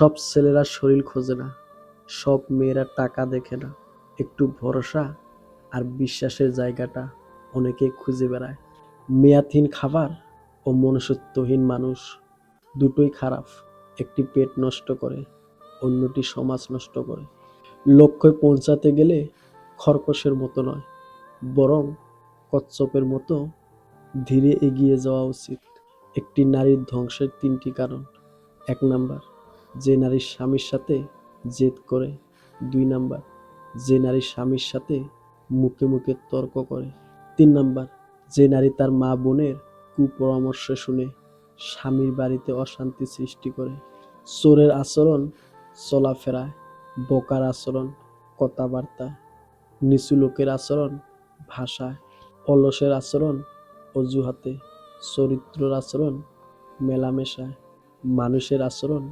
সব ছেলেরা শরীর খোঁজে না, সব মেয়েরা টাকা দেখে না। একটু ভরসা আর বিশ্বাসের জায়গাটা অনেকে খুঁজে বেড়ায়। মেয়াদহীন খাবার ও মনুষ্যত্বহীন মানুষ দুটোই খারাপ, একটি পেট নষ্ট করে, অন্যটি সমাজ নষ্ট করে। লক্ষ্যে পৌঁছাতে গেলে খরকশের মতো নয়, বরং কচ্ছপের মতো ধীরে এগিয়ে যাওয়া উচিত। একটি নারীর ধ্বংসের তিনটি কারণ। এক নাম্বার যে নারীর স্বামীর সাথে জেদ করে। দুই নাম্বার, যে নারী স্বামীর সাথে মুখে মুখে তর্ক করে। তিন নাম্বার, যে নারী তার মা বোনের কুপরামর্শ শুনে স্বামীর বাড়িতে অশান্তি সৃষ্টি করে। চোরের আচরণ চলাফেরায় বোকার আচরণ কথাবার্তায় নিচু লোকের আচরণ ভাষায় অলসের আচরণ, অজুহাতে, চরিত্রর আচরণ মেলামেশায় মানুষের আচরণ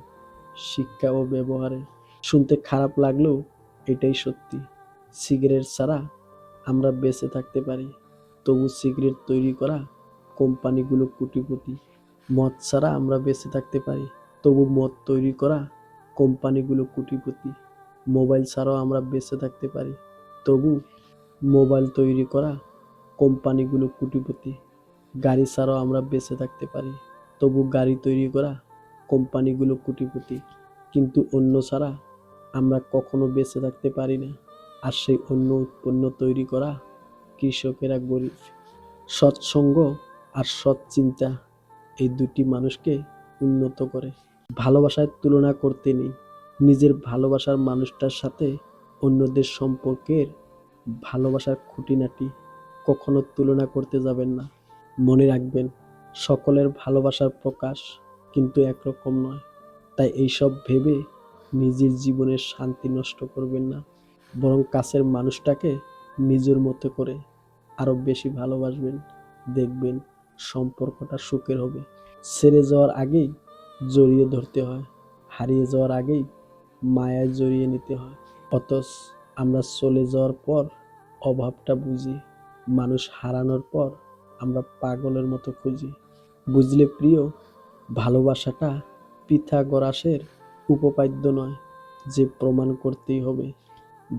শিক্ষা ও ব্যবহারে শুনতে খারাপ লাগলেও এটাই সত্যি। সিগারেট ছাড়া আমরা বেঁচে থাকতে পারি। তবু সিগারেট তৈরি করা কোম্পানিগুলো কোটিপতি। মদ ছাড়া আমরা বেঁচে থাকতে পারি। তবু মদ তৈরি করা কোম্পানিগুলো কোটিপতি। মোবাইল ছাড়াও আমরা বেঁচে থাকতে পারি। তবু মোবাইল তৈরি করা কোম্পানিগুলো কোটিপতি। গাড়ি ছাড়াও আমরা বেঁচে থাকতে পারি। তবু গাড়ি তৈরি করা কোম্পানিগুলো কোটিপতি। কিন্তু অন্য ছাড়া আমরা কখনো বেঁচে থাকতে পারি না। আর সেই অন্য উৎপন্ন তৈরি করা কৃষকেরা গরিব। সৎসঙ্গ আর সৎ চিন্তা এই দুটি মানুষকে উন্নত করে। ভালোবাসায় তুলনা করতে নেই। নিজের ভালোবাসার মানুষটার সাথে অন্যদের সম্পর্কের ভালোবাসার খুঁটিনাটি কখনো তুলনা করতে যাবেন না। মনে রাখবেন, সকলের ভালোবাসার প্রকাশ কিন্তু একরকম নয়। তাই এইসব ভেবে নিজের জীবনের শান্তি নষ্ট করবেন না। বরং কাছের মানুষটাকে নিজের মতো করে আরও বেশি ভালোবাসবেন, দেখবেন সম্পর্কটা সুখের হবে। ছেড়ে যাওয়ার আগেই জড়িয়ে ধরতে হয়, হারিয়ে যাওয়ার আগেই মায়ায় জড়িয়ে নিতে হয়। অথচ আমরা চলে যাওয়ার পর অভাবটা বুঝি, মানুষ হারানোর পর আমরা পাগলের মতো খুঁজি। বুঝলে প্রিয়, ভালোবাসাটা পিথাগোরাসের উপপাদ্য নয় যে প্রমাণ করতেই হবে।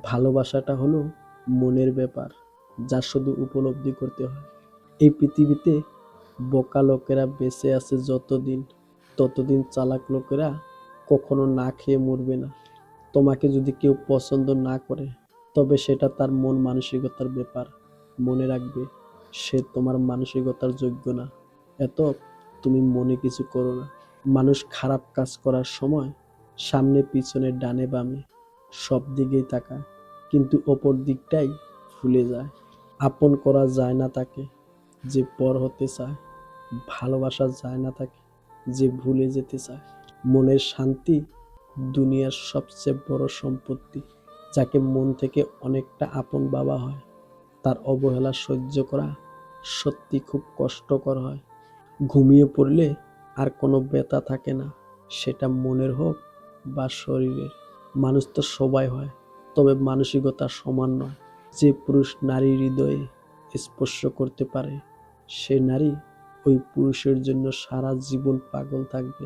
ভালোবাসাটা হলো মনের ব্যাপার যা শুধু উপলব্ধি করতে হয়। এই পৃথিবীতে বোকা লোকেরা বেঁচে আছে যতদিন, ততদিন চালাক লোকেরা কখনো না খেয়ে মরবে না। তোমাকে যদি কেউ পছন্দ না করে, তবে সেটা তার মন মানসিকতার ব্যাপার। মনে রাখবে, সে তোমার মানসিকতার যোগ্য না। এত তুমি মনে কিছু করো না। মানুষ খারাপ কাজ করার সময় সামনে পিছনে ডানে বামে সব দিকেই তাকায়, কিন্তু অপর দিকটাই ভুলে যায়। আপন করা যায় না তাকে যে পর হতে চায়, ভালোবাসা যায় না তাকে যে ভুলে যেতে চায়। মনের শান্তি দুনিয়ার সবচেয়ে বড় সম্পত্তি, যাকে মন থেকে অনেকটা আপন বাবা হয়। তার অবহেলা সহ্য করা সত্যি খুব কষ্টকর হয়। ঘুমিয়ে পড়লে আর কোনো ব্যথা থাকে না। সেটা মনের হোক বা শরীরের। মানুষ তো সবাই হয়, তবে মানসিকতা সমান নয়। যে পুরুষ নারী হৃদয়ে স্পর্শ করতে পারে, সে নারী ওই পুরুষের জন্য সারা জীবন পাগল থাকবে।